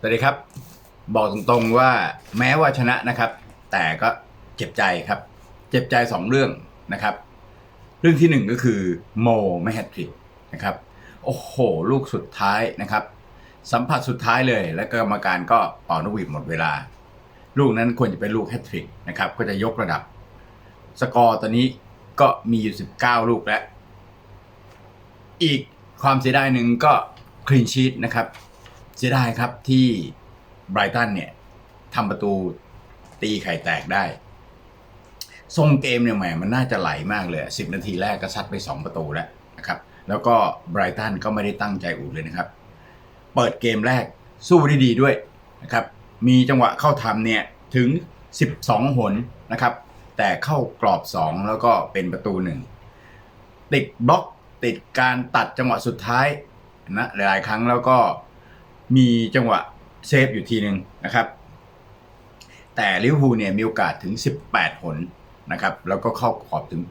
สวัสดีครับ บอกตรงๆว่าแม้ว่าชนะนะครับ แต่ก็เจ็บใจครับ เจ็บใจสองเรื่องนะครับ เรื่องที่หนึ่งก็คือโมไม่แฮตทริกนะครับ โอ้โห ลูกสุดท้ายนะครับ สัมผัสสุดท้ายเลย และกรรมการก็เป่านกหวีดหมดเวลา ลูกนั้นควรจะเป็นลูกแฮตทริกนะครับ ก็จะยกระดับ สกอร์ตอนนี้ก็มีอยู่ 19 ลูกแล้ว อีกความเสียดายหนึ่งก็คลีนชีตนะครับ เสียดายครับที่ไบรตันเนี่ยทำประตูตีไข่แตกได้ ทรงเกมเนี่ยแหมมันน่าจะไหลมากเลยสิบนาทีแรกก็ซัดไป 2 ประตูแล้วนะครับ แล้วก็ไบรตันก็ไม่ได้ตั้งใจอุดเลยนะครับ เปิดเกมแรกสู้ได้ดีด้วยนะครับ มีจังหวะเข้าทำเนี่ยถึง 12 หนนะครับ แต่เข้ากรอบ 2 แล้วก็เป็นประตูหนึ่งติดบล็อกติดการตัดจังหวะสุดท้ายนะหลายๆ ครั้งแล้วก็ มีจังหวะเซฟอยู่ทีหนึ่งนะครับ แต่ลิเวอร์พูลเนี่ยมีโอกาสถึง 18 หนนะครับ แล้วก็เข้าขอบถึง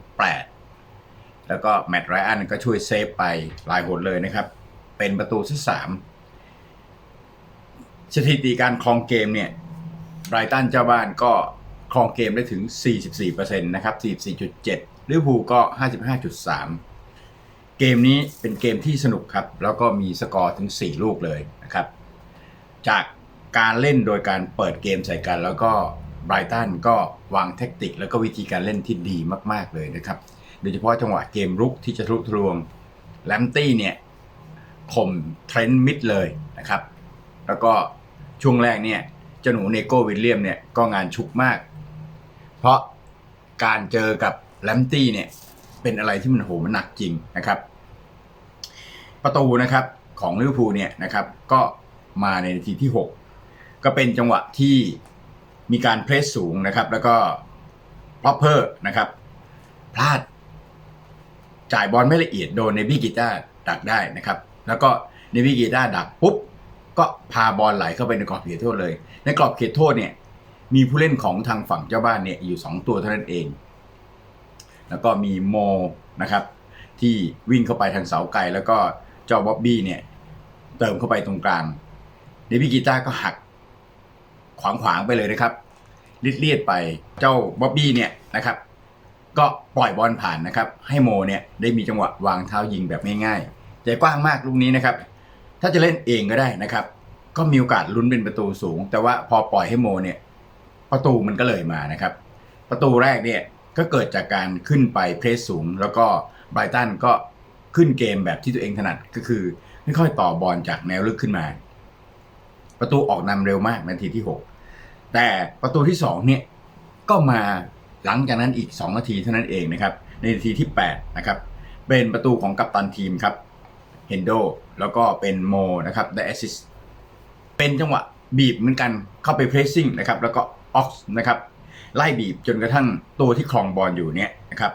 8 แล้วก็แมตต์ไรอันก็ช่วยเซฟไปหลายหนเลยนะครับ เป็นประตูที่3สถิติการครองเกมเนี่ยไรตันเจ้าบ้านก็ครองเกมได้ถึง 44%นะครับ 44.7ลิเวอร์พูลก็ 55.3 เกมนี้เป็นเกมที่สนุกครับ แล้วก็มีสกอร์ถึง 4 ลูกเลยนะครับ จากการเล่นโดยการเปิดเกมใส่กัน แล้วก็ไบรตันก็วางแทคติก แล้วก็วิธีการเล่นที่ดีมาก ๆเลยนะครับ โดยเฉพาะจังหวะเกมรุกที่จะทะลุทะลวงแลมตี้เนี่ยข่มเทรนด์มิดเลยนะครับ แล้วก็ช่วงแรกเนี่ยเจ้าหนูเนโก้วิลเลียมเนี่ยก็งานชุกมาก เพราะการเจอกับแลมตี้เนี่ย เป็นอะไรที่มันโหมันหนักจริงนะครับ ประตูนะครับของลิเวอร์พูลเนี่ยนะครับก็มาในนาทีที่ 6 ก็เป็นจังหวะที่มีการเพรสสูงนะครับ แล้วก็พอปเพอร์นะครับ พลาด จ่ายบอลไม่ละเอียดโดนเนบี้กีตาดักได้นะครับ แล้วก็เนบี้กีตาดักปุ๊บ ก็พาบอลไหลเข้าไปในกรอบเขตโทษเลย ในกรอบเขตโทษเนี่ยมีผู้เล่นของทางฝั่งเจ้าบ้านเนี่ยอยู่ 2 ตัวเท่านั้นเอง แล้วก็มีโมนะครับ ที่วิ่งเข้าไปทางเสาไกล แล้วก็เจ้าบ๊อบบี้เนี่ย เติมเข้าไปตรงกลางเดวิกีตาร์ก็หักขวางขวางๆไปเลยนะครับลิดเลียดไปเจ้าบ๊อบบี้เนี่ยนะครับ ก็ปล่อยบอลผ่านนะครับ ให้โมเนี่ยได้มีจังหวะวางเท้ายิงแบบง่ายๆใจกว้างมากลูกนี้นะครับ ถ้าจะเล่นเองก็ได้นะครับ ก็มีโอกาสลุ้นเป็นประตูสูง แต่ว่าพอปล่อยให้โมเนี่ย ประตูมันก็เลยมานะครับ ประตูแรกเนี่ย ก็เกิดจากการขึ้นไปเพรสสูง แล้วก็ไบรตันก็ขึ้นเกมแบบที่ตัวเองถนัดก็คือค่อยๆต่อบอลจากแนวลึกขึ้นมา ประตูออกนำเร็วมากนาทีที่ 6 แต่ประตูที่2เนี่ยก็มาหลังจากนั้นอีก 2 นาทีเท่านั้นเองนะครับ ในนาทีที่ 8 นะครับ เป็นประตูของกัปตันทีมครับเฮนโดแล้วก็เป็นโมนะครับได้แอสซิสเป็นจังหวะบีบเหมือนกันเข้าไปเพรสซิ่งนะครับ แล้วก็ออกนะครับ ไล่บีบจนกระทั่งตัวที่ครองบอลอยู่เนี่ยนะครับ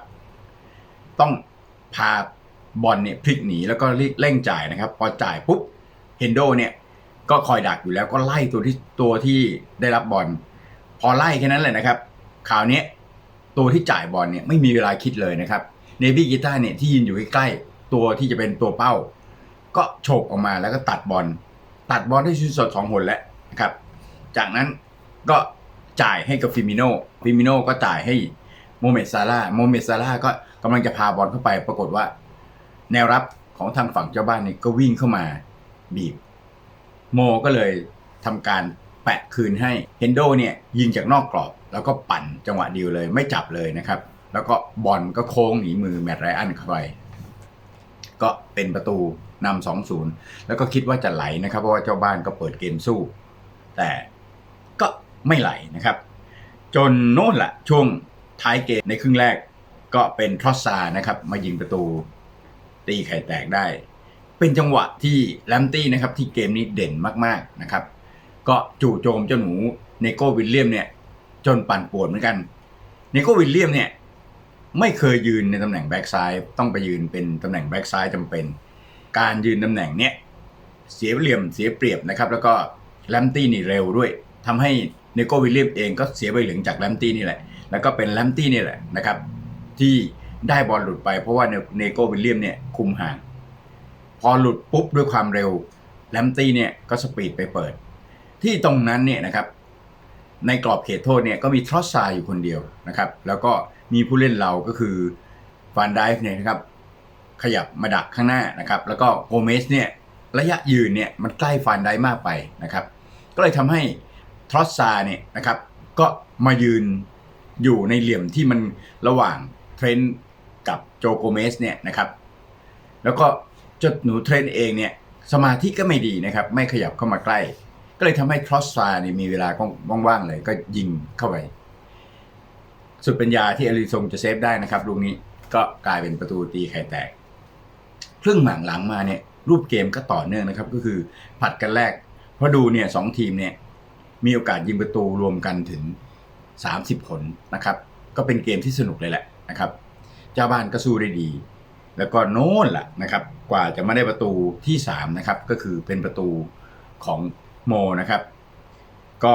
ต้องพาบอลเนี่ยพลิกหนีแล้วก็เร่งจ่ายนะครับ พอจ่ายปุ๊บเฮนโดเนี่ยก็คอยดักอยู่แล้วก็ไล่ตัวที่ตัวที่ได้รับบอลพอไล่แค่นั้นแหละนะครับคราวนี้ตัวที่จ่ายบอลเนี่ยไม่มีเวลาคิดเลยนะครับเนวี่กีตาเนี่ยที่ยืนอยู่ใกล้ๆตัวที่จะเป็นตัวเป้า ก็โฉกออกมาแล้วก็ตัดบอลตัดบอลได้ชุดสดสองหนแล้วนะครับ จากนั้นก็ จ่ายให้กับฟิมิโนฟิมิโนก็จ่ายให้โมเมดซาร่าโมเมดซาร่าก็กำลังจะพาบอลเข้าไปปรากฏว่า แนวรับของทางฝั่งเจ้าบ้านเนี่ยก็วิ่งเข้ามาบีบ โมก็เลยทำการแปะคืนให้เฮนโดเนี่ยยิงจากนอกกรอบ แล้วก็ปั่นจังหวะเดียวเลยไม่จับเลยนะครับ แล้วก็บอลก็โค้งหนีมือแมตต์ไรอันเข้าไปก็เป็นประตูนำสองศูนย์แล้วก็คิดว่าจะไหลนะครับ เพราะว่าเจ้าบ้านก็เปิดเกมสู้ แต่ ไม่ไหลนะครับ จนโน่นแหละช่วงท้ายเกมในครึ่งแรกก็เป็นทรอสซานะครับ มายิงประตู ตีไข่แตกได้ เป็นจังหวะที่แลมตี้นะครับ ที่เกมนี้เด่นมากๆนะครับ ก็จู่โจมเจ้าหนูเนโกวิลเลียมเนี่ย จนปั่นป่วนเหมือนกันเนโกวิลเลียมเนี่ยไม่เคยยืนในตำแหน่งแบ็กซ้ายต้องไปยืนเป็นตำแหน่งแบ็กซ้ายจำเป็น การยืนตำแหน่งเนี้ยเสียเหลี่ยมเสียเปรียบนะครับ แล้วก็แลมตี้นี่เร็วด้วยทำให้ เนโกวิลเลียมเองก็เสียใบเหลืองจากแลมตี้นี่แหละ แล้วก็เป็นแลมตี้นี่แหละนะครับ ที่ได้บอลหลุดไปเพราะว่าเนโกวิลเลียมเนี่ยคุมห่าง พอหลุดปุ๊บด้วยความเร็วแลมตี้เนี่ยก็สปีดไปเปิด ที่ตรงนั้นเนี่ยนะครับ ในกรอบเขตโทษเนี่ยก็มีทรอสซาอยู่คนเดียวนะครับ แล้วก็มีผู้เล่นเราก็คือฟานไดฟ์เนี่ยนะครับ ขยับมาดักข้างหน้านะครับ แล้วก็โกเมสเนี่ยระยะยืนเนี่ยมันใกล้ฟานไดฟ์มากไปนะครับ ก็เลยทำให้ ทรอสซาเนี่ยนะครับ ก็มายืนอยู่ในเหลี่ยมที่มันระหว่างเทรนต์กับโจโกเมสเนี่ยนะครับ แล้วก็จดหนูเทรนต์เองเนี่ยสมาธิก็ไม่ดีนะครับ ไม่ขยับเข้ามาใกล้ ก็เลยทำให้ทรอสซาเนี่ยมีเวลาว่างๆเลย ก็ยิงเข้าไป สุดปัญญาที่อลิซงจะเซฟได้นะครับลูกนี้ก็กลายเป็นประตูตีไข่แตก ครึ่งหลังหลังมาเนี่ยรูปเกมก็ต่อเนื่องนะครับ ก็คือผัดกันแรกเพราะดูเนี่ยสองทีมเนี่ย มีโอกาสยิงประตูรวมกันถึง 30 ผลนะครับ ก็เป็นเกมที่สนุกเลยแหละนะครับ เจ้าบ้านก็สู้ได้ดี แล้วก็โน่นล่ะนะครับ กว่าจะมาได้ประตูที่3นะครับ ก็คือเป็นประตูของโมนะครับ ก็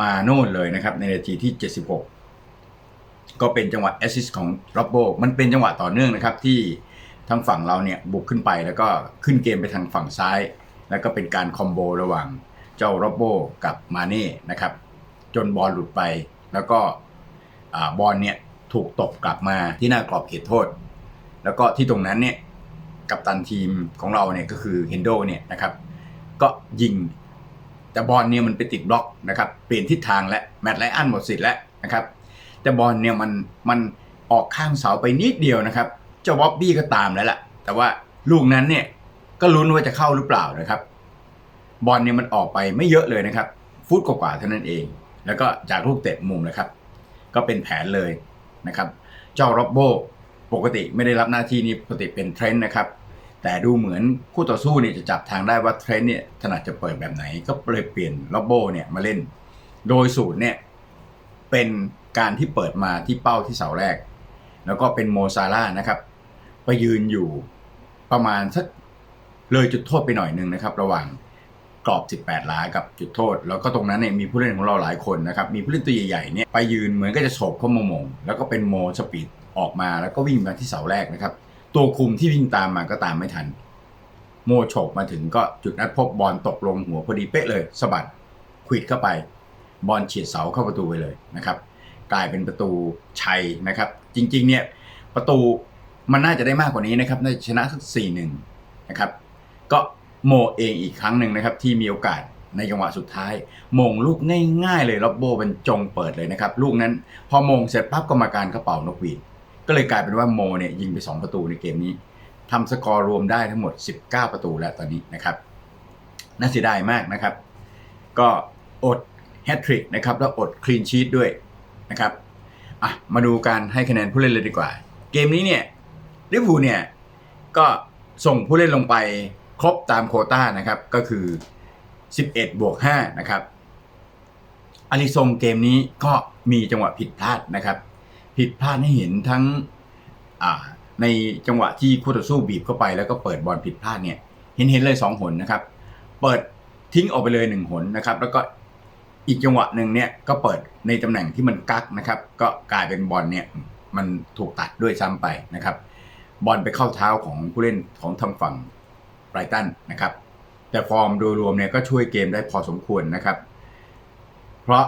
มาโน่นเลยนะครับ ในนาทีที่ 76ก็เป็นจังหวะแอสซิสของร็อบโบ มันเป็นจังหวะต่อเนื่องนะครับ ที่ทางฝั่งเราเนี่ยบุกขึ้นไปแล้วก็ขึ้นเกมไปทางฝั่งซ้าย แล้วก็เป็นการคอมโบระหว่าง เจ้าโรบโบกับมาเน่นะครับ จนบอลหลุดไป แล้วก็บอลเนี่ยถูกตบกลับมาที่หน้ากรอบเขตโทษ แล้วก็ที่ตรงนั้นเนี่ยกัปตันทีมของเราเนี่ยก็คือเฮนโดเนี่ยนะครับ ก็ยิงแต่บอลเนี่ยมันไปติดบล็อกนะครับ เปลี่ยนทิศทางและแมตต์ไลอันหมดสิทธิ์แล้วนะครับ แต่บอลเนี่ยมันมันออกข้างเสาไปนิดเดียวนะครับ เจ้าบ๊อบบี้ก็ตามแล้วล่ะ แต่ว่าลูกนั้นเนี่ยก็ลุ้นว่าจะเข้าหรือเปล่านะครับ บอลเนี่ยมันออกไปไม่เยอะเลยนะครับ ฟุตกว่าๆเท่านั้นเอง แล้วก็จากลูกเตะมุมนะครับ ก็เป็นแผนเลยนะครับ เจ้าร็อบโบปกติไม่ได้รับหน้าที่นี้ปกติเป็นเทรนด์นะครับ แต่ดูเหมือนคู่ต่อสู้เนี่ยจะจับทางได้ว่าเทรนด์เนี่ยถนัดจะเปิดแบบไหน ก็เลยเปลี่ยนร็อบโบเนี่ยมาเล่น โดยสูตรเนี่ยเป็นการที่เปิดมาที่เป้าที่เสาแรก แล้วก็เป็นโมซาร่านะครับไปยืนอยู่ประมาณสักเลยจุดโทษไปหน่อยหนึ่งนะครับ ระหว่าง กรอบ 18หลานกับจุดโทษ แล้วก็ตรงนั้นเนี่ยมีผู้เล่นของเราหลายคนนะครับ มีผู้เล่นตัวใหญ่ๆเนี่ยไปยืนเหมือนก็จะโฉบเข้ามาโมง แล้วก็เป็นโมสปีดออกมาแล้วก็วิ่งมาที่เสาแรกนะครับ ตัวคุมที่วิ่งตามมาก็ตามไม่ทัน โมโฉบมาถึงก็จุดนัดพบบอลตกลงหัวพอดีเป๊ะเลยสะบัดควิดเข้าไป บอลเฉียดเสาเข้าประตูไปเลยนะครับกลายเป็นประตูชัยนะครับ จริงๆเนี่ยประตูมันน่าจะได้มากกว่านี้นะครับน่าจะชนะสักสี่หนึ่งนะครับ ก็ โมเองอีกครั้งหนึ่งนะครับที่มีโอกาสในจังหวะสุดท้ายมงลูกง่ายๆเลยล็อบโบเป็นจงเปิดเลยนะครับลูกนั้นพอมงเสร็จปั๊บกรรมการก็เป่านกหวีดก็เลยกลายเป็นว่าโมเนี่ยยิงไป 2 ประตูในเกมนี้ทำสกอร์รวมได้ทั้งหมด 19 ประตูแล้วตอนนี้นะครับน่าเสียดายมากนะครับ ก็อดแฮตทริกนะครับแล้วอดคลีนชีตด้วยนะครับอะมาดูการให้คะแนนผู้เล่นเลยดีกว่า เกมนี้เนี่ยลิเวอร์พูลเนี่ยก็ส่งผู้เล่นลงไป ครบตามโคต้านะครับก็คือ 11 บวก 5 นะครับอาริซงเกมนี้ก็มีจังหวะผิดพลาดนะครับ ผิดพลาดให้เห็นทั้งในจังหวะที่คู่ต่อสู้บีบเข้าไปแล้วก็เปิดบอลผิดพลาดเนี่ยเห็นเห็นเลย 2 หนนะครับ เปิดทิ้งออกไปเลย 1 หนนะครับ แล้วก็อีกจังหวะหนึ่งเนี่ยก็เปิดในตำแหน่งที่มันกักนะครับ ก็กลายเป็นบอลเนี่ยมันถูกตัดด้วยซ้ำไปนะครับ บอลไปเข้าเท้าของผู้เล่นของทางฝั่ง ไบรตันนะครับ แต่ฟอร์มโดยรวมเนี่ยก็ช่วยเกมได้พอสมควรนะครับ เพราะ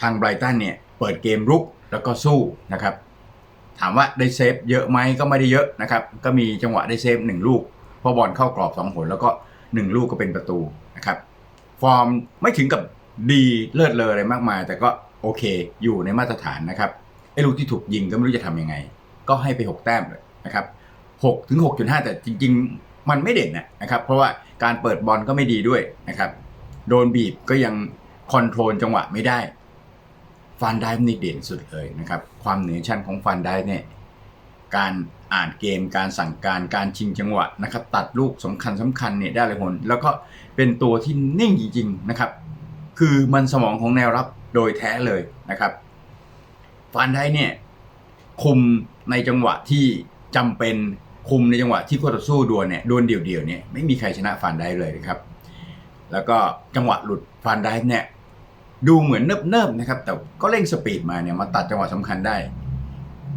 ทางไบรตันเนี่ยเปิดเกมรุกแล้วก็สู้นะครับ ถามว่าได้เซฟเยอะไหมก็ไม่ได้เยอะนะครับ ก็มีจังหวะได้เซฟหนึ่งลูกพราะบอลเข้ากรอบสองผลแล้วก็หนึ่งลูกก็เป็นประตูนะครับ ฟอร์มไม่ถึงกับดีเลิศเลออะไรมากมาย แต่ก็โอเคอยู่ในมาตรฐานนะครับไอ้ลูกที่ถูกยิงก็ไม่รู้จะทำยังไง ก็ให้ไป 6 แต้มเลยนะครับ6ถึง6.5แต่จริง ๆ มันไม่เด่นนะครับ เพราะว่าการเปิดบอลก็ไม่ดีด้วยนะครับ โดนบีบก็ยังคอนโทรลจังหวะไม่ได้ฟันได้นี่เด่นสุดเลยนะครับ ความเหนือชั้นของฟันได้เนี่ยการอ่านเกมการสั่งการการชิงจังหวะนะครับ ตัดลูกสำคัญสำคัญเนี่ยได้เลยผลแล้วก็เป็นตัวที่นิ่งจริง ๆนะครับ คือมันสมองของแนวรับโดยแท้เลยนะครับฟันได้เนี่ยคุมในจังหวะที่จำเป็น คุมในจังหวะที่คู่ต่อสู้ดวลเนี่ยดวลเดี่ยวๆเนี่ยไม่มีใครชนะฟันได้เลยนะครับ แล้วก็จังหวะหลุดฟันได้เนี่ยดูเหมือนเนิบๆนะครับ แต่ก็เร่งสปีดมาเนี่ยมาตัดจังหวะสำคัญได้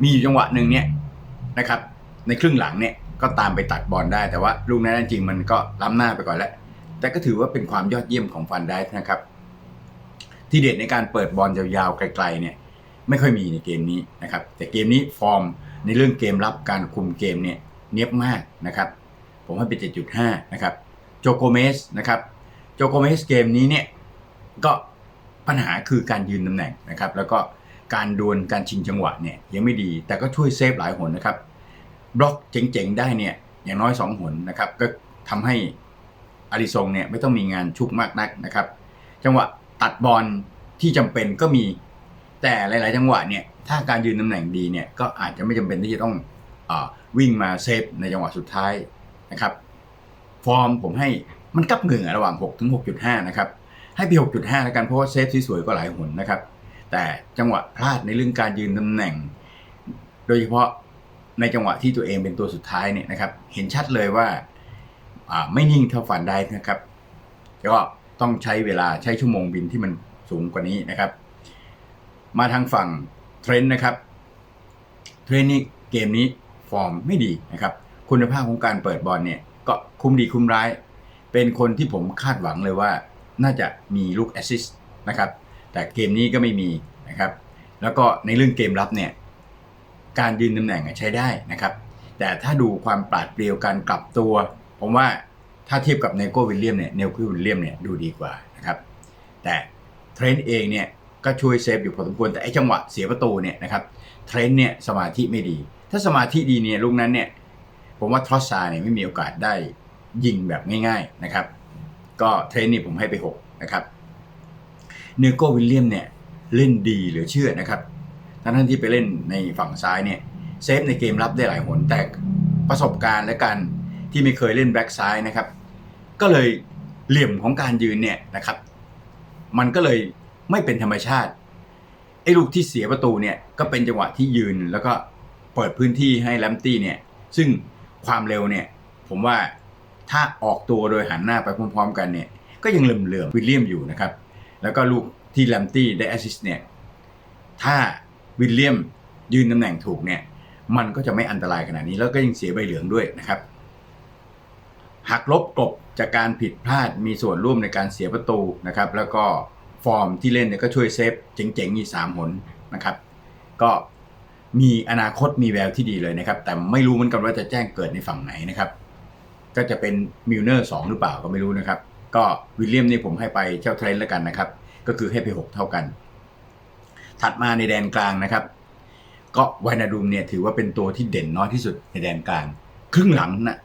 มีอยู่จังหวะหนึ่งเนี่ยนะครับ ในครึ่งหลังเนี่ยก็ตามไปตัดบอลได้แต่ว่าลูกนั้นจริงมันก็ล้ำหน้าไปก่อนแล้วแต่ก็ถือว่าเป็นความยอดเยี่ยมของฟันได้นะครับ ที่เด็ดในการเปิดบอลยาวๆไกลๆเนี่ย ไม่ค่อยมีในเกมนี้นะครับ แต่เกมนี้ฟอร์มในเรื่องเกมรับการคุมเกมเนี่ย เนียบมากนะครับ ผมให้เป็น7.5 นะครับ โจโกเมสนะครับ โจโกเมสเกมนี้เนี่ยก็ปัญหาคือการยืนตำแหน่งนะครับ แล้วก็การดวลการชิงจังหวะเนี่ยยังไม่ดี แต่ก็ช่วยเซฟหลายหนนะครับ บล็อกเจ๋งๆได้เนี่ยอย่างน้อย 2 หนนะครับ ก็ทำให้อาริซงเนี่ยไม่ต้องมีงานชุกมากนักนะครับ จังหวะตัดบอลที่จำเป็นก็มีแต่หลาย ๆ จังหวะเนี่ยถ้าการยืนตำแหน่งดีเนี่ยก็อาจจะไม่จำเป็นที่จะต้อง วิ่งมาเซฟในจังหวะสุดท้ายนะครับ ฟอร์มผมให้มันกับเหงื่อระหว่าง 6 ถึง 6.5 นะครับ ให้ไป 6.5 แล้วกันเพราะว่าเซฟที่สวยก็หลายหนนะครับ แต่จังหวะพลาดในเรื่องการยืนตำแหน่ง โดยเฉพาะในจังหวะที่ตัวเองเป็นตัวสุดท้ายเนี่ยนะครับ เห็นชัดเลยว่าไม่นิ่งเท่าฝันได้นะครับแล้วก็ต้องใช้เวลาใช้ชั่วโมงบินที่มันสูงกว่านี้นะครับ มาทางฝั่งเทรนด์นะครับ เทรนด์นี่เกมนี้ ฟอร์มไม่ดีนะครับ คุณภาพของการเปิดบอลเนี่ยก็คุ้มดีคุ้มร้าย เป็นคนที่ผมคาดหวังเลยว่า น่าจะมีลูกแอสซิสต์นะครับแต่เกมนี้ก็ไม่มีนะครับแล้วก็ในเรื่องเกมรับเนี่ยการยืนตำแหน่งใช้ได้นะครับ แต่ถ้าดูความปราดเปรียวการกลับตัว ผมว่าถ้าเทียบกับเนโกวิลเลียมเนี่ยเนโกวิลเลียมเนี่ยดูดีกว่านะครับแต่เทรนต์เองเนี่ยก็ช่วยเซฟอยู่พอสมควรแต่ไอ้จังหวะเสียประตูเนี่ยนะครับเทรนต์เนี่ยสมาธิไม่ดี ถ้าสมาธิดีเนี่ยลูกนั้นเนี่ยผมว่าทรอสซาเนี่ยไม่มีโอกาสได้ยิงแบบง่ายๆนะครับ ก็เทรนนี่ผมให้ไป 6 นะครับเนโกวิลเลียมเนี่ยเล่นดีเหลือเชื่อนะครับทั้งที่ไปเล่นในฝั่งซ้ายเนี่ยเซฟในเกมรับได้หลายหนแต่ประสบการณ์และการที่ไม่เคยเล่นแบ็กซ้ายนะครับ ก็เลยเหลี่ยมของการยืนเนี่ยนะครับ มันก็เลยไม่เป็นธรรมชาติไอ้ลูกที่เสียประตูเนี่ยก็เป็นจังหวะที่ยืนแล้วก็ เปิดพื้นที่ให้แลมตี้เนี่ย ซึ่งความเร็วเนี่ย ผมว่าถ้าออกตัวโดยหันหน้าไปพร้อมๆ กันเนี่ย ก็ยังเหลื่อมๆวิลเลียมอยู่นะครับ แล้วก็ลูกที่แลมตี้ได้แอสซิสต์เนี่ย ถ้าวิลเลียมยืนตำแหน่งถูกเนี่ย มันก็จะไม่อันตรายขนาดนี้ แล้วก็ยังเสียใบเหลืองด้วยนะครับหักลบกลบจากการผิดพลาดมีส่วนร่วมในการเสียประตูนะครับ แล้วก็ฟอร์มที่เล่นเนี่ยก็ช่วยเซฟเจ๋งๆอีกสามหนนะครับ ก็ มีอนาคตมีแววที่ดีเลยนะครับ แต่ไม่รู้เหมือนกันว่าจะแจ้งเกิดในฝั่งไหนนะครับ ก็จะเป็นมิลเนอร์สองหรือเปล่าก็ไม่รู้นะครับ ก็วิลเลียมนี่ผมให้ไปเจ้าเทรนด์แล้วกันนะครับ ก็คือให้ไป 6 เท่ากัน ถัดมาในแดนกลางนะครับ ก็วานาดูมเนี่ยถือว่าเป็นตัวที่เด่นน้อยที่สุดในแดนกลาง ครึ่งหลังนะ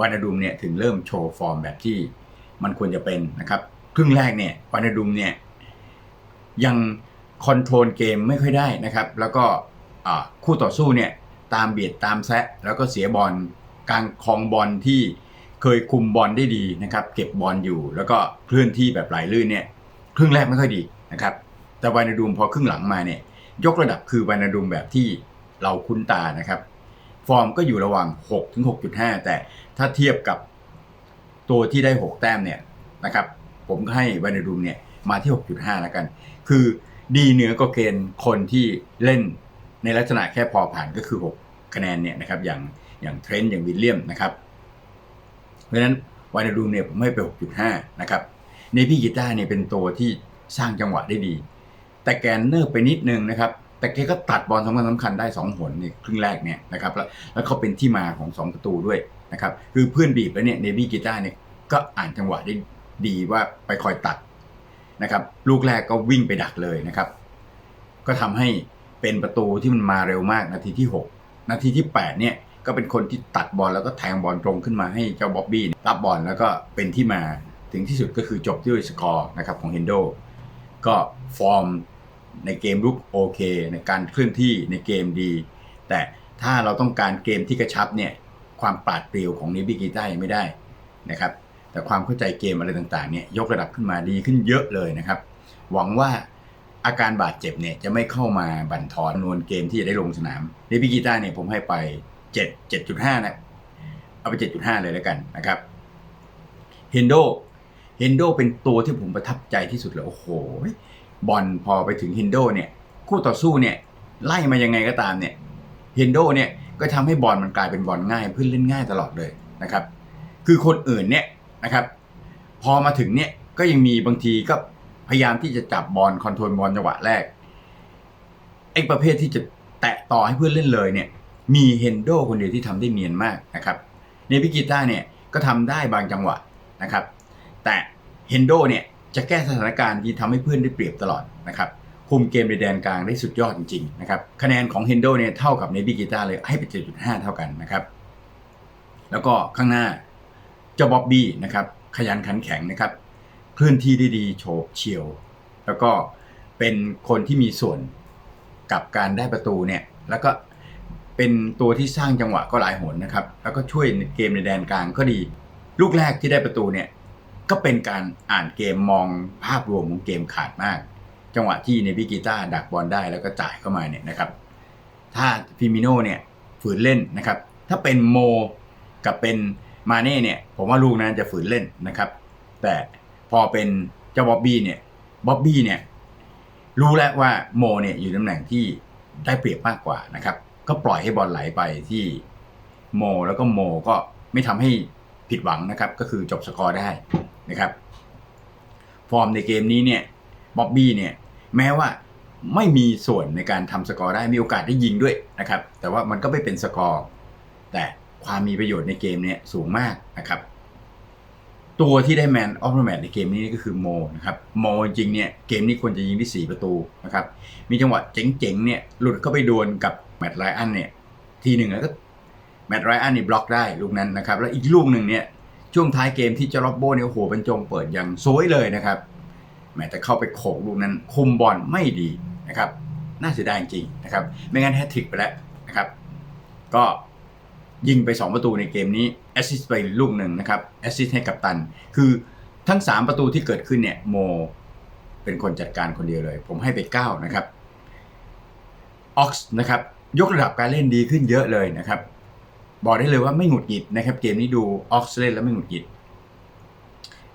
วานาดูมเนี่ยถึงเริ่มโชว์ฟอร์มแบบที่มันควรจะเป็นนะครับ ครึ่งแรกเนี่ยวานาดูมเนี่ยยังคอนโทรลเกมไม่ค่อยได้นะครับ แล้วก็ คู่ต่อสู้เนี่ยตามเบียดตามแซะแล้วก็เสียบอลกลางคลองบอลที่เคยคุมบอลได้ดีนะครับ เก็บบอลอยู่ แล้วก็เคลื่อนที่แบบไหลลื่นเนี่ยครึ่งแรกไม่ค่อยดีนะครับ แต่วานาดูมพอครึ่งหลังมาเนี่ยยกระดับคือวานาดูมแบบที่เราคุ้นตานะครับ ฟอร์มก็อยู่ระหว่าง 6 ถึง 6.5 แต่ถ้าเทียบกับตัวที่ได้ 6 แต้มเนี่ยนะครับ ผมก็ให้วานาดูมเนี่ยมาที่ 6.5 แล้วกัน คือดีเหนือกว่าเกณฑ์คนที่เล่น ในลักษณะแค่พอผ่านก็คือ 6 คะแนนเนี่ยนะครับอย่างอย่างเทรนด์อย่างวิลเลียมนะครับ เพราะฉะนั้นวานาดูมเนี่ยผมให้ไป 6.5 นะครับในพี่กีตาร์เนี่ยเป็นตัวที่สร้างจังหวะได้ดี แต่แกนเนอร์ไปนิดนึงนะครับ แต่แกก็ตัดบอลสำคัญสำคัญได้ 2 หนในครึ่งแรกเนี่ยนะครับแล้วแล้วเขาเป็นที่มาของ 2 ประตูด้วยนะครับคือเพื่อนบีบแล้วเนี่ยเนบี้กีตาร์เนี่ยก็อ่านจังหวะได้ดีว่าไปคอยตัดนะครับ ลูกแรกก็วิ่งไปดักเลยนะครับ ก็ทำให้ เป็นประตูที่มันมาเร็วมากนาทีที่ 6 นาทีที่ 8 เนี่ยก็เป็นคนที่ตัดบอลแล้วก็แทงบอลตรงขึ้นมาให้เจ้าบ๊อบบี้รับบอลแล้วก็เป็นที่มาถึงที่สุดก็คือจบด้วยสกอร์นะครับของเฮนโดก็ฟอร์มในเกมรุกโอเค ในการเคลื่อนที่ในเกมดี แต่ถ้าเราต้องการเกมที่กระชับเนี่ยความปราดเปรียวของนิบิกิต้ายังไม่ได้นะครับแต่ความเข้าใจเกมอะไรต่างๆเนี่ยยกระดับขึ้นมาดีขึ้นเยอะเลยนะครับ หวังว่า อาการบาดเจ็บเนี่ยจะไม่เข้ามาบั่นทอนจำนวนเกมที่จะได้ลงสนามนิบิกิต้าเนี่ยผมให้ไป 7 7.5 นะ เอาไป 7.5 เลยแล้วกันนะครับเฮนโดเฮนโดเป็นตัวที่ผมประทับใจที่สุดเลยโอ้โห บอลพอไปถึงเฮนโดเนี่ยคู่ต่อสู้เนี่ยไล่มายังไงก็ตามเนี่ยเฮนโดเนี่ยก็ทำให้บอลมันกลายเป็นบอลง่ายเพื่อนเล่นง่ายตลอดเลยนะครับ คือคนอื่นเนี่ยนะครับ พอมาถึงเนี่ยก็ยังมีบางทีก็ พยายามที่จะจับบอลคอนโทรลบอลจังหวะแรกไอ้ประเภทที่จะแตะต่อให้เพื่อนเล่นเลยเนี่ย มีเฮนโดคนเดียวที่ทำได้เนียนมากนะครับเนบิกิต้าเนี่ยก็ทำได้บางจังหวะนะครับ แต่เฮนโดเนี่ยจะแก้สถานการณ์ที่ทำให้เพื่อนได้เปรียบตลอดนะครับคุมเกมในแดนกลางได้สุดยอดจริงๆนะครับคะแนนของเฮนโดเนี่ยเท่ากับเนบิกิต้าเลยให้ไป7.5 เท่ากันนะครับ แล้วก็ข้างหน้าเจ้าบ๊อบบี้นะครับขยันขันแข็งนะครับ เคลื่อนที่ได้ดีโฉบเฉี่ยว แล้วก็เป็นคนที่มีส่วนกับการได้ประตูเนี่ยแล้วก็เป็นตัวที่สร้างจังหวะก็หลายหนนะครับ แล้วก็ช่วยเกมในแดนกลางก็ดี ลูกแรกที่ได้ประตูเนี่ยก็เป็นการอ่านเกมมองภาพรวมของเกมขาดมาก จังหวะที่เนบิกิต้าดักบอลได้แล้วก็จ่ายเข้ามาเนี่ยนะครับถ้าฟิมิโน่เนี่ยฝืนเล่นนะครับ ถ้าเป็นโมกับเป็นมาเน่เนี่ยผมว่าลูกนั้นจะฝืนเล่นนะครับ แต่ พอเป็นเจ้าบ๊อบบี้เนี่ยบ๊อบบี้เนี่ยรู้แล้วว่าโมเนี่ยอยู่ตำแหน่งที่ได้เปรียบมากกว่านะครับ ก็ปล่อยให้บอลไหลไปที่โม แล้วก็โมก็ไม่ทำให้ผิดหวังนะครับ ก็คือจบสกอร์ได้นะครับ ฟอร์มในเกมนี้เนี่ยบ๊อบบี้เนี่ยแม้ว่าไม่มีส่วนในการทำสกอร์ได้มีโอกาสได้ยิงด้วยนะครับ แต่ว่ามันก็ไม่เป็นสกอร์แต่ความมีประโยชน์ในเกมเนี่ยสูงมากนะครับ ตัวที่ได้แมนออฟเดอะแมตในเกมนี้ก็คือโมนะครับโมจริงเนี่ยเกมนี้ควรจะยิงที่ 4 ประตูนะครับมีจังหวะเจ๋งๆเนี่ยหลุดเข้าไปโดนกับแมตต์ไรอันเนี่ยทีหนึ่งแล้วก็แมตต์ไรอันนี่บล็อกได้ลูกนั้นนะครับแล้วอีกลูกหนึ่งเนี่ยช่วงท้ายเกมที่เจาล็อบโบเนี่ยโอ้โหบรรจงเปิดอย่างสวยเลยนะครับแม้แต่เข้าไปโขกลูกนั้นคุมบอลไม่ดีนะครับน่าเสียดายจริงนะครับไม่งั้นแฮตทริกไปแล้วนะครับก็ ยิงไป 2 ประตูในเกมนี้แอสซิสต์ไปลูกหนึ่งนะครับแอสซิสต์ให้กับตัน คือทั้ง 3 ประตูที่เกิดขึ้นเนี่ยโมเป็นคนจัดการคนเดียวเลย ผมให้ไป 9 นะครับออกซ์นะครับ ยกระดับการเล่นดีขึ้นเยอะเลยนะครับ บอกได้เลยว่าไม่หงุดหงิดนะครับ เกมนี้ดูออกซ์เล่นแล้วไม่หงุดหงิด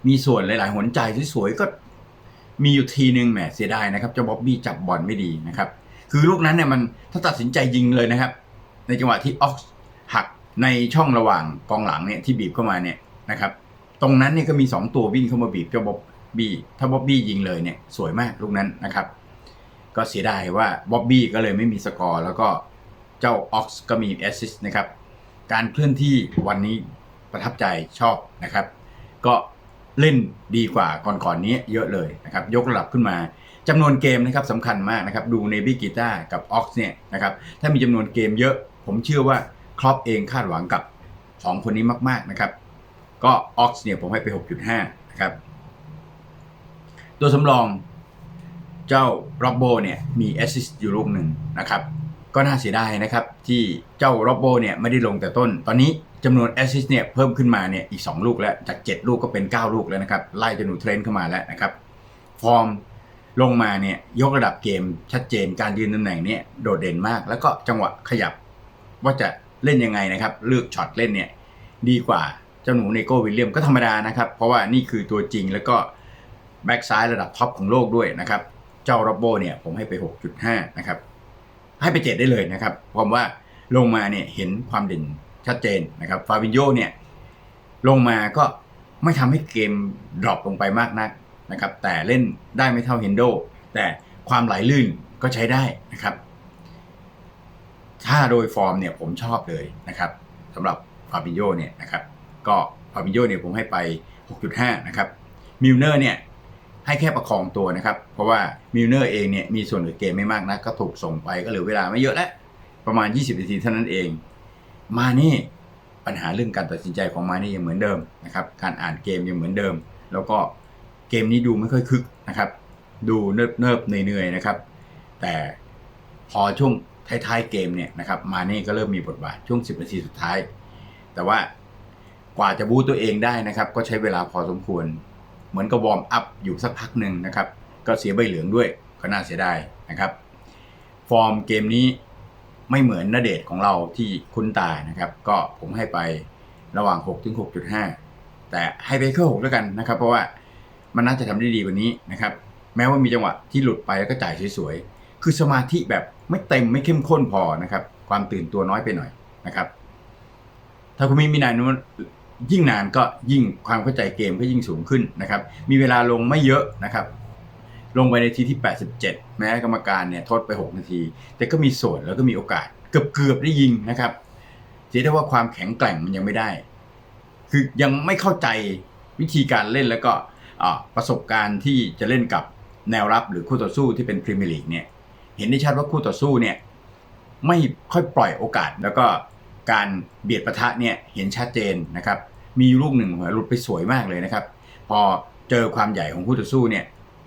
มีส่วนหลาย ๆ หนใจที่สวยๆก็มีอยู่ทีนึงแหมเสียดายนะครับเจ้าบ๊อบบี้จับบอลไม่ดีนะครับ คือลูกนั้นเนี่ยมันถ้าตัดสินใจยิงเลยนะครับ ในจังหวะที่ออกซ์ หักในช่องระหว่างกองหลังเนี่ยที่บีบเข้ามาเนี่ยนะครับ ตรงนั้นเนี่ยก็มี 2 ตัววิ่งเข้ามาบีบเจ้าบ๊อบบี้ถ้าบ๊อบบี้ยิงเลยเนี่ยสวยมากลูกนั้นนะครับ ก็เสียดายว่าบ๊อบบี้ก็เลยไม่มีสกอร์แล้วก็เจ้าออกซ์ก็มีแอสซิสต์นะครับ การเคลื่อนที่วันนี้ประทับใจชอบนะครับ ก็เล่นดีกว่าก่อนๆนนี้เยอะเลยนะครับ ยกระดับขึ้นมาจำนวนเกมนะครับสำคัญมากนะครับ ดูเนบี้กีตากับออกซ์เนี่ยนะครับ ถ้ามีจำนวนเกมเยอะผมเชื่อว่า รอปเองคาดหวังกับ 2 คนนี้มาก ๆนะครับ ก็ออกซ์เนี่ยผมให้ไป 6.5 นะครับ ตัวสำรองเจ้าร็อบโบเนี่ยมีแอสซิสต์อยู่ลูกหนึ่งนะครับ ก็น่าเสียดายนะครับที่เจ้าร็อบโบเนี่ยไม่ได้ลงแต่ต้น ตอนนี้จำนวนแอสซิสต์เนี่ยเพิ่มขึ้นมาเนี่ยอีก 2 ลูกแล้วจาก 7 ลูกก็เป็น 9 ลูกแล้วนะครับ ไล่จนหนูเทรนเข้ามาแล้วนะครับ ฟอร์มลงมาเนี่ยยกระดับเกมชัดเจนการยืนตำแหน่งเนี่ยโดดเด่นมาก แล้วก็จังหวะขยับว่าจะ เล่นยังไงนะครับ เลือกช็อตเล่นเนี่ยดีกว่าเจ้าหนูเนโกวิลเลียมก็ธรรมดานะครับ เพราะว่านี่คือตัวจริงแล้วก็แบ็กซ้ายระดับท็อปของโลกด้วยนะครับ เจ้าโรบโบเนี่ยผมให้ไป 6.5 นะครับ ให้ไป7ได้เลยนะครับผมว่าลงมาเนี่ยเห็นความเด่นชัดเจนนะครับฟาบินโยเนี่ยลงมาก็ไม่ทำให้เกมดรอปลงไปมากนักนะครับ แต่เล่นได้ไม่เท่าเฮนโดแต่ความไหลลื่นก็ใช้ได้นะครับ ถ้าโดยฟอร์มเนี่ยผมชอบเลยนะครับสำหรับฟาบินโยเนี่ยนะครับก็ฟาบินโยเนี่ยผมให้ไป 6.5 นะครับมิลเนอร์เนี่ยให้แค่ประคองตัวนะครับ เพราะว่ามิลเนอร์เองเนี่ยมีส่วนในเกมไม่มากนะก็ถูกส่งไปก็เหลือเวลาไม่เยอะแล้ว ประมาณ 20 นาทีเท่านั้นเอง มานี่ปัญหาเรื่องการตัดสินใจของมานี่ยังเหมือนเดิมนะครับการอ่านเกมยังเหมือนเดิม แล้วก็เกมนี้ดูไม่ค่อยคึกนะครับ ดูเนิบเนิบๆเหนื่อยๆนะครับ แต่พอช่วง ท้ายๆเกมเนี่ยนะครับมาเนี่ก็เริ่มมีบทบาทช่วง 10 นาทีสุดท้าย แต่ว่ากว่าจะบูตตัวเองได้นะครับ ก็ใช้เวลาพอสมควร เหมือนกับวอร์มอัพอยู่สักพักหนึ่งนะครับ ก็เสียใบเหลืองด้วยก็น่าเสียดายนะครับ ฟอร์มเกมนี้ไม่เหมือนนเดชของเราที่คุ้นตานะครับ ก็ผมให้ไประหว่าง 6 ถึง 6.5 แต่ให้ไปแค่6แล้วกันนะครับ เพราะว่ามันน่าจะทำได้ดีกว่านี้นะครับ แม้ว่ามีจังหวะที่หลุดไปแล้วก็จ่ายสวยๆ คือสมาธิแบบไม่เต็มไม่เข้มข้นพอนะครับ ความตื่นตัวน้อยไปหน่อยนะครับ ถ้าคุณมีมีนายนุยิ่งนานก็ยิ่งความเข้าใจเกมก็ยิ่งสูงขึ้นนะครับ มีเวลาลงไม่เยอะนะครับ ลงไปในทีที่ 87 แม้กรรมการเนี่ยทดไป 6 นาที แต่ก็มีส่วนแล้วก็มีโอกาส เกือบเกือบได้ยิงนะครับเสียได้ว่าความแข็งแกร่งมันยังไม่ได้ คือยังไม่เข้าใจวิธีการเล่นแล้วก็ประสบการณ์ที่จะเล่นกับแนวรับหรือคู่ต่อสู้ที่เป็นพรีเมียร์ลีกเนี่ย เห็นได้ชัดว่าคู่ต่อสู้เนี่ยไม่ค่อยปล่อยโอกาส แล้วก็การเบียดปะทะเนี่ยเห็นชัดเจนนะครับ มีลูกหนึ่งหัวหลุดไปสวยมากเลยนะครับ พอเจอความใหญ่ของคู่ต่อสู้เนี่ย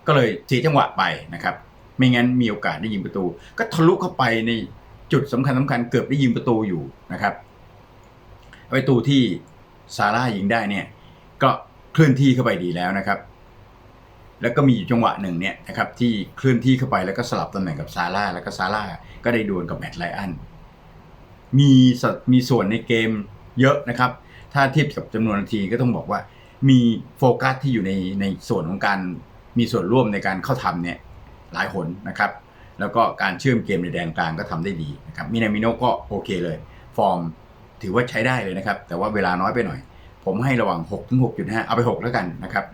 ก็เลยเสียจังหวะไปนะครับ ไม่งั้นมีโอกาสได้ยิงประตู ก็ทะลุเข้าไปในจุดสำคัญสำคัญเกือบได้ยิงประตูอยู่นะครับประตูที่ซาร่ายิงได้เนี่ยก็เคลื่อนที่เข้าไปดีแล้วนะครับ แล้วก็มีอยู่จังหวะหนึ่งเนี่ยนะครับที่เคลื่อนที่เข้าไปแล้วก็สลับตำแหน่งกับซาร่าแล้วก็ซาร่าก็ได้ดวลกับแมตต์ไลอันมีสมีส่วนในเกมเยอะนะครับ ถ้าเทียบกับจำนวนนาทีก็ต้องบอกว่ามีโฟกัสที่อยู่ในในส่วนของการมีส่วนร่วมในการเข้าทำเนี่ยหลายหนนะครับ แล้วก็การเชื่อมเกมในแดนกลางก็ทำได้ดีนะครับมินามิโนก็โอเคเลย ฟอร์มถือว่าใช้ได้เลยนะครับ แต่ว่าเวลาน้อยไปหน่อย ผมให้ระหว่าง6ถึง6.5 เอาไป 6 แล้วกันนะครับ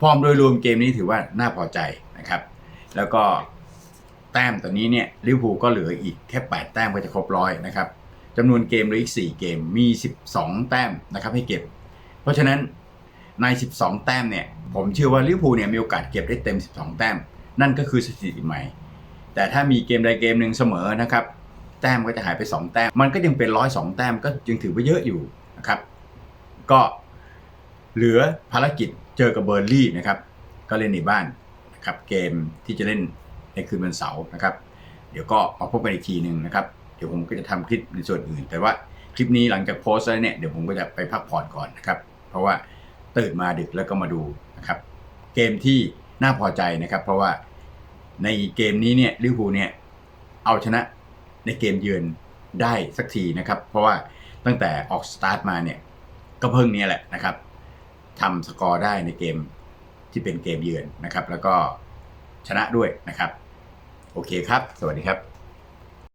ฟอร์มโดยรวมเกมนี้ถือว่าน่าพอใจนะครับ แล้วก็แต้มตอนนี้เนี่ยลิเวอร์พูลก็เหลืออีกแค่ 8 แต้มก็จะครบร้อยนะครับจำนวนเกมเหลืออีก 4 เกมมี 12 แต้มนะครับให้เก็บ เพราะฉะนั้นใน 12 แต้มเนี่ยผมเชื่อว่าลิเวอร์พูลเนี่ยมีโอกาสเก็บได้เต็ม 12 แต้ม นั่นก็คือสถิติใหม่ แต่ถ้ามีเกมใดเกมหนึ่งเสมอนะครับแต้มก็จะหายไป 2 แต้ม มันก็ยังเป็น102แต้มก็ยังถือว่าเยอะอยู่นะครับ ก็เหลือภารกิจ เจอกับเบอร์ลี่นะครับก็เล่นในบ้านนะครับเกมที่จะเล่นในคืนวันเสาร์นะครับ เดี๋ยวก็มาพบกันอีกทีหนึ่งนะครับ เดี๋ยวผมก็จะทำคลิปในส่วนอื่น แต่ว่าคลิปนี้หลังจากโพสต์แล้วเนี่ยเดี๋ยวผมก็จะไปพักผ่อนก่อนนะครับ เพราะว่าตื่นมาดึกแล้วก็มาดูนะครับเกมที่น่าพอใจนะครับ เพราะว่าในเกมนี้เนี่ยลิเวอร์พูลเนี่ยเอาชนะในเกมเยือนได้สักทีนะครับ เพราะว่าตั้งแต่ออกสตาร์ทมาเนี่ยก็เพิ่งนี้แหละนะครับ ทำสกอร์ได้ในเกมที่เป็นเกมเยือนนะครับ แล้วก็ชนะด้วยนะครับ โอเคครับ สวัสดีครับ